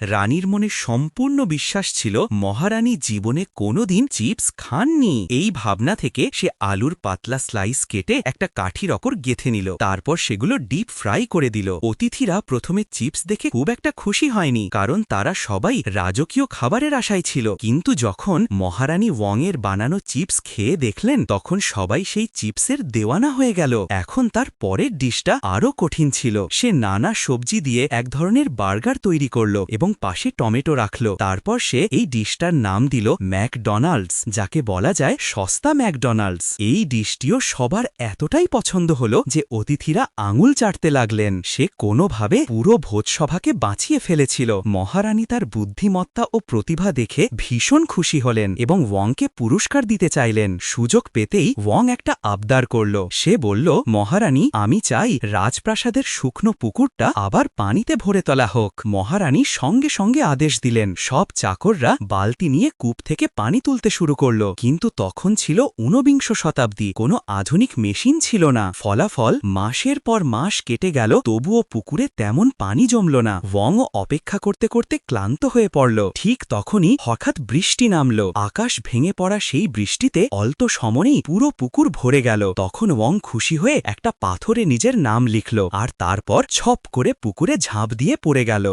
রানীর মনে সম্পূর্ণ বিশ্বাস ছিল মহারানী জীবনে কোনোদিন চিপস খাননি। এই ভাবনা থেকে সে আলুর পাতলা স্লাইস কেটে একটা কাঠির অকর গেথে নিল। তারপর সেগুলো ডিপ ফ্রাই করে দিল। অতিথিরা প্রথমে চিপস দেখে খুব একটা খুশি হয়নি, কারণ তারা সবাই রাজকীয় খাবারের আশায় ছিল। কিন্তু যখন মহারানী ওয়ংয়ের বানানো চিপস খেয়ে দেখলেন, তখন সবাই সেই চিপসের দেওয়ানা হয়ে গেল। এখন তার পরের ডিশটা আরও কঠিন ছিল। সে নানা সবজি দিয়ে এক ধরনের বার্গার তৈরি করল এবং পাশে টমেটো রাখল। তারপর সে এই ডিশটার নাম দিল ম্যাকডোনাল্ডস, যাকে বলা যায় সস্তা ম্যাকডোনাল্ডস। এই ডিশটিও সবার এতটাই পছন্দ হল যে অতিথিরা আঙুল চাটতে লাগলেন। সে কোনোভাবে পুরো ভোজসভাকে বাঁচিয়ে ফেলেছিল। মহারানী তার বুদ্ধিমত্তা ও প্রতিভা দেখে ভীষণ খুশি হলেন এবং ওয়ংকে পুরস্কার দিতে চাইলেন। সুযোগ পেতেই ওয়ং একটা আবদার করল। সে বলল, মহারানী, আমি চাই রাজপ্রাসাদের শুকনো পুকুরটা আবার পানিতে ভরে তোলা হোক। মহারানী সঙ্গে সঙ্গে আদেশ দিলেন। সব চাকররা বালতি নিয়ে কূপ থেকে পানি তুলতে শুরু করল। কিন্তু তখন ছিল ঊনবিংশ শতাব্দী। কোনো আধুনিক মেশিন ছিল না। ফলাফল মাসের পর মাস কেটে গেল, তবুও পুকুরে তেমন পানি জমল না। ওয়ংও অপেক্ষা করতে করতে ক্লান্ত হয়ে পড়ল। ঠিক তখনই হঠাৎ বৃষ্টি নামল। আকাশ ভেঙে পড়া সেই বৃষ্টিতে অল্প সমনেই পুরো পুকুর ভরে গেল। তখন ওয়ং খুশি হয়ে একটা পাথরে নিজের নাম লিখল। আর তারপর ছপ করে পুকুরে ঝাঁপ দিয়ে পড়ে গেল।